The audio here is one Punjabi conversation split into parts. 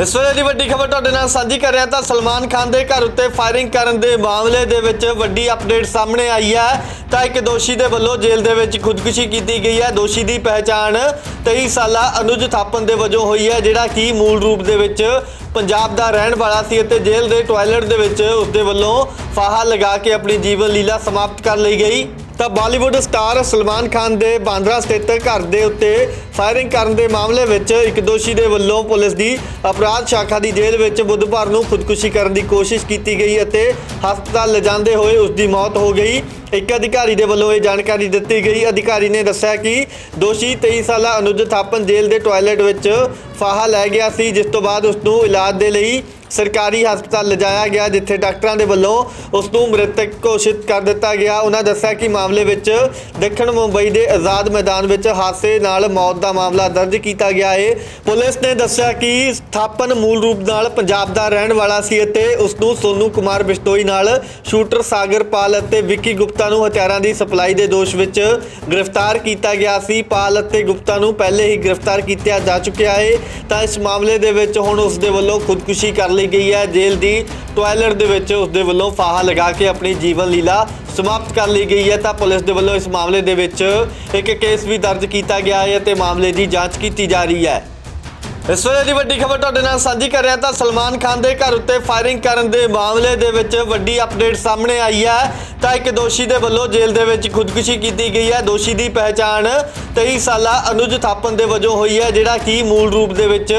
ਇਸ ਵੇਲੇ ਦੀ ਵੱਡੀ ਖਬਰ ਤੁਹਾਡੇ ਨਾਲ ਸਾਂਝੀ ਕਰ ਰਿਹਾ ਤਾਂ ਸਲਮਾਨ ਖਾਨ ਦੇ ਘਰ ਉੱਤੇ ਫਾਇਰਿੰਗ ਕਰਨ ਦੇ ਮਾਮਲੇ ਦੇ ਵਿੱਚ ਵੱਡੀ ਅਪਡੇਟ ਸਾਹਮਣੇ ਆਈ ਹੈ। ਤਾਂ ਇੱਕ ਦੋਸ਼ੀ ਦੇ ਵੱਲੋਂ ਜੇਲ੍ਹ ਦੇ ਵਿੱਚ ਖੁਦਕੁਸ਼ੀ ਕੀਤੀ ਗਈ ਹੈ। ਦੋਸ਼ੀ ਦੀ ਪਹਿਚਾਣ 23 ਸਾਲਾ ਅਨੁਜ ਥਾਪਨ ਦੇ ਵਜੋਂ ਹੋਈ ਹੈ, ਜਿਹੜਾ ਕਿ ਮੂਲ ਰੂਪ ਦੇ ਵਿੱਚ ਪੰਜਾਬ ਦਾ ਰਹਿਣ ਵਾਲਾ ਸੀ ਅਤੇ ਜੇਲ੍ਹ ਦੇ ਟਾਇਲਟ ਦੇ ਵਿੱਚ ਉਸ ਦੇ ਵੱਲੋਂ ਫਾਹਾ ਲਗਾ ਕੇ ਆਪਣੀ ਜੀਵਨ ਲੀਲਾ ਸਮਾਪਤ ਕਰ ਲਈ ਗਈ। ਤਾਂ ਬਾਲੀਵੁੱਡ ਸਟਾਰ ਸਲਮਾਨ ਖਾਨ ਦੇ ਬਾਂਦਰਾ ਸਥਿਤ ਘਰ ਦੇ ਉੱਤੇ ਫਾਇਰਿੰਗ ਕਰਨ ਦੇ ਮਾਮਲੇ ਵਿੱਚ ਇੱਕ ਦੋਸ਼ੀ ਦੇ ਵੱਲੋਂ ਪੁਲਿਸ ਦੀ ਅਪਰਾਧ ਸ਼ਾਖਾ ਦੀ ਜੇਲ੍ਹ ਵਿੱਚ ਬੁੱਧਵਾਰ ਨੂੰ ਖੁਦਕੁਸ਼ੀ ਕਰਨ ਦੀ ਕੋਸ਼ਿਸ਼ ਕੀਤੀ ਗਈ ਅਤੇ ਹਸਪਤਾਲ ਲਿਜਾਂਦੇ ਹੋਏ ਉਸ ਦੀ ਮੌਤ ਹੋ ਗਈ। ਇੱਕ ਅਧਿਕਾਰੀ ਦੇ ਵੱਲੋਂ ਇਹ ਜਾਣਕਾਰੀ ਦਿੱਤੀ ਗਈ। ਅਧਿਕਾਰੀ ਨੇ ਦੱਸਿਆ ਕਿ ਦੋਸ਼ੀ 23 ਸਾਲਾ ਅਨੁਜ ਥਾਪਨ ਜੇਲ੍ਹ ਦੇ ਟਾਇਲਟ ਵਿੱਚ ਫਾਹਾ ਲੈ ਗਿਆ ਸੀ, ਜਿਸ ਤੋਂ ਬਾਅਦ ਉਸ ਨੂੰ ਇਲਾਜ ਦੇ ਲਈ ਸਰਕਾਰੀ ਹਸਪਤਾਲ ਲਿਜਾਇਆ ਗਿਆ, ਜਿੱਥੇ ਡਾਕਟਰਾਂ ਦੇ ਵੱਲੋਂ ਉਸ ਨੂੰ ਮ੍ਰਿਤਕ ਘੋਸ਼ਿਤ ਕਰ ਦਿੱਤਾ ਗਿਆ। ਉਹਨਾਂ ਦੱਸਿਆ ਕਿ ਮਾਮਲੇ ਵਿੱਚ ਦੱਖਣ ਮੁੰਬਈ ਦੇ ਆਜ਼ਾਦ ਮੈਦਾਨ ਵਿੱਚ ਹਾਦਸੇ ਨਾਲ ਮੌਤ ਦਾ ਮਾਮਲਾ ਦਰਜ ਕੀਤਾ ਗਿਆ ਹੈ ਪੁਲਿਸ ਨੇ ਦੱਸਿਆ ਕਿ ਸਥਾਪਨ ਮੂਲ ਰੂਪ ਨਾਲ ਪੰਜਾਬ ਦਾ ਰਹਿਣ ਵਾਲਾ ਸੀ ਅਤੇ ਉਸ ਨੂੰ ਸੋਨੂ ਕੁਮਾਰ ਬਿਸ਼ਨੋਈ ਨਾਲ ਸ਼ੂਟਰ ਸਾਗਰ ਪਾਲ ਅਤੇ ਵਿੱਕੀ ਗੁਪਤਾ ਨੂੰ ਹਥਿਆਰਾਂ ਦੀ ਸਪਲਾਈ ਦੇ ਦੋਸ਼ ਵਿੱਚ ਗ੍ਰਿਫਤਾਰ ਕੀਤਾ ਗਿਆ ਸੀ। ਪਾਲ ਅਤੇ ਗੁਪਤਾ ਨੂੰ ਪਹਿਲੇ ਹੀ ਗ੍ਰਿਫਤਾਰ ਕੀਤਾ ਜਾ ਚੁੱਕਿਆ ਹੈ ਤਾਂ ਇਸ ਮਾਮਲੇ ਦੇ ਵਿੱਚ ਹੁਣ ਉਸ ਦੇ ਵੱਲੋਂ ਖੁਦਕੁਸ਼ੀ ਕਰ ਲਈ ਗਈ ਹੈ। ਜੇਲ੍ਹ ਦੀ ਟਾਇਲਟ ਦੇ ਵਿੱਚ ਉਸ ਦੇ ਵੱਲੋਂ ਫਾਹਾ ਲਗਾ ਕੇ ਆਪਣੀ ਜੀਵਨ ਲੀਲਾ ਸਮਾਪਤ ਕਰ ਲਈ ਗਈ ਹੈ। ਤਾਂ ਪੁਲਿਸ ਦੇ ਵੱਲੋਂ ਇਸ ਮਾਮਲੇ ਦੇ ਵਿੱਚ ਇੱਕ ਕੇਸ ਵੀ ਦਰਜ ਕੀਤਾ ਗਿਆ ਹੈ ਅਤੇ ਮਾਮਲੇ ਦੀ ਜਾਂਚ ਕੀਤੀ ਜਾ ਰਹੀ ਹੈ। ਇਸ ਵੇਲੇ ਦੀ ਵੱਡੀ ਖਬਰ ਤੁਹਾਡੇ ਨਾਲ ਸਾਂਝੀ ਕਰ ਰਿਹਾ ਤਾਂ ਸਲਮਾਨ ਖਾਨ ਦੇ ਘਰ ਉੱਤੇ ਫਾਇਰਿੰਗ ਕਰਨ ਦੇ ਮਾਮਲੇ ਦੇ ਵਿੱਚ ਵੱਡੀ ਅਪਡੇਟ ਸਾਹਮਣੇ ਆਈ ਹੈ। ਤਾਂ ਇੱਕ ਦੋਸ਼ੀ ਦੇ ਵੱਲੋਂ ਜੇਲ੍ਹ ਦੇ ਵਿੱਚ ਖੁਦਕੁਸ਼ੀ ਕੀਤੀ ਗਈ ਹੈ। ਦੋਸ਼ੀ ਦੀ ਪਹਿਚਾਣ 23 ਸਾਲਾ ਅਨੁਜ ਥਾਪਨ ਦੇ ਵਜੋਂ ਹੋਈ ਹੈ, ਜਿਹੜਾ ਕਿ ਮੂਲ ਰੂਪ ਦੇ ਵਿੱਚ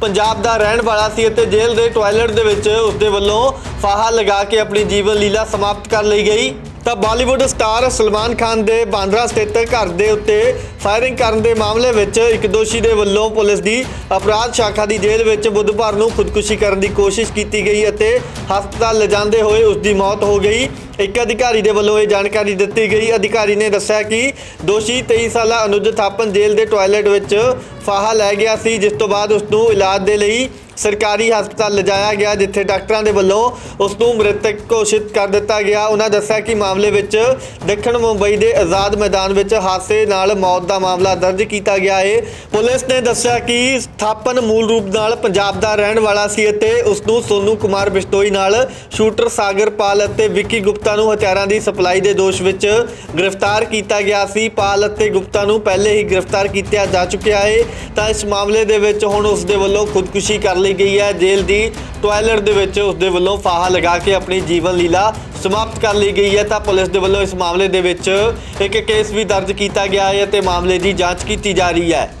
ਪੰਜਾਬ ਦਾ ਰਹਿਣ ਵਾਲਾ ਸੀ ਅਤੇ ਜੇਲ੍ਹ ਦੇ ਟਾਇਲਟ ਦੇ ਵਿੱਚ ਉਸ ਦੇ ਵੱਲੋਂ ਫਾਹਾ ਲਗਾ ਕੇ ਆਪਣੀ ਜੀਵਨ ਲੀਲਾ ਸਮਾਪਤ ਕਰ ਲਈ ਗਈ। ਤਾਂ ਬਾਲੀਵੁੱਡ ਸਟਾਰ ਸਲਮਾਨ ਖਾਨ ਦੇ ਬਾਂਦਰਾ ਸਥਿਤ ਘਰ ਦੇ ਉੱਤੇ ਫਾਇਰਿੰਗ ਕਰਨ ਦੇ ਮਾਮਲੇ ਵਿੱਚ ਇੱਕ ਦੋਸ਼ੀ ਦੇ ਵੱਲੋਂ ਪੁਲਿਸ ਦੀ ਅਪਰਾਧ ਸ਼ਾਖਾ ਦੀ ਜੇਲ੍ਹ ਵਿੱਚ ਬੁੱਧਵਾਰ ਨੂੰ ਖੁਦਕੁਸ਼ੀ ਕਰਨ ਦੀ ਕੋਸ਼ਿਸ਼ ਕੀਤੀ ਗਈ ਅਤੇ ਹਸਪਤਾਲ ਲਿਜਾਂਦੇ ਹੋਏ ਉਸ ਦੀ ਮੌਤ ਹੋ ਗਈ। ਇੱਕ ਅਧਿਕਾਰੀ ਦੇ ਵੱਲੋਂ ਇਹ ਜਾਣਕਾਰੀ ਦਿੱਤੀ ਗਈ। ਅਧਿਕਾਰੀ ਨੇ ਦੱਸਿਆ ਕਿ ਦੋਸ਼ੀ 23 ਸਾਲਾ ਅਨੁਜ ਥਾਪਨ ਜੇਲ੍ਹ ਦੇ ਟਾਇਲਟ ਵਿੱਚ ਫਾਹਾ ਲੈ ਗਿਆ ਸੀ, ਜਿਸ ਤੋਂ ਬਾਅਦ ਉਸ ਨੂੰ ਇਲਾਜ ਦੇ ਲਈ ਸਰਕਾਰੀ ਹਸਪਤਾਲ ਲਿਜਾਇਆ ਗਿਆ, ਜਿੱਥੇ ਡਾਕਟਰਾਂ ਦੇ ਵੱਲੋਂ ਉਸ ਨੂੰ ਮ੍ਰਿਤਕ ਘੋਸ਼ਿਤ ਕਰ ਦਿੱਤਾ ਗਿਆ। ਉਹਨਾਂ ਦੱਸਿਆ ਕਿ ਮਾਮਲੇ ਵਿੱਚ ਦੱਖਣ ਮੁੰਬਈ ਦੇ ਆਜ਼ਾਦ ਮੈਦਾਨ ਵਿੱਚ ਹਾਦਸੇ ਨਾਲ ਮੌਤ ਦਾ ਮਾਮਲਾ ਦਰਜ ਕੀਤਾ ਗਿਆ ਹੈ ਪੁਲਿਸ ਨੇ ਦੱਸਿਆ ਕਿ ਸਥਾਪਨ ਮੂਲ ਰੂਪ ਨਾਲ ਪੰਜਾਬ ਦਾ ਰਹਿਣ ਵਾਲਾ ਸੀ ਅਤੇ ਉਸ ਨੂੰ ਸੋਨੂ ਕੁਮਾਰ ਬਿਸਤੋਈ ਨਾਲ ਸ਼ੂਟਰ ਸਾਗਰ ਪਾਲ ਅਤੇ ਵਿੱਕੀ ਗੁਪਤਾ ਨੂੰ ਹਥਿਆਰਾਂ ਦੀ ਸਪਲਾਈ ਦੇ ਦੋਸ਼ ਵਿੱਚ ਗ੍ਰਿਫਤਾਰ ਕੀਤਾ ਗਿਆ ਸੀ। ਪਾਲ ਅਤੇ ਗੁਪਤਾ ਨੂੰ ਪਹਿਲੇ ਹੀ ਗ੍ਰਿਫਤਾਰ ਕੀਤਾ ਜਾ ਚੁੱਕਿਆ ਹੈ ਤਾਂ ਇਸ ਮਾਮਲੇ ਦੇ ਵਿੱਚ ਹੁਣ ਉਸ ਦੇ ਵੱਲੋਂ ਖੁਦਕੁਸ਼ੀ ਕਰ ਲਈ ਗਈ ਹੈ। ਜੇਲ੍ਹ ਦੀ ਟਾਇਲਟ ਦੇ ਵਿੱਚ ਉਸ ਦੇ ਵੱਲੋਂ ਫਾਹਾ ਲਗਾ ਕੇ ਆਪਣੀ ਜੀਵਨ ਲੀਲਾ ਸਮਾਪਤ ਕਰ ਲਈ ਗਈ ਹੈ। ਤਾਂ ਪੁਲਿਸ ਦੇ ਵੱਲੋਂ ਇਸ ਮਾਮਲੇ ਦੇ ਵਿੱਚ ਇੱਕ ਕੇਸ ਵੀ ਦਰਜ ਕੀਤਾ ਗਿਆ ਹੈ ਅਤੇ ਮਾਮਲੇ ਦੀ ਜਾਂਚ ਕੀਤੀ ਜਾ ਰਹੀ ਹੈ।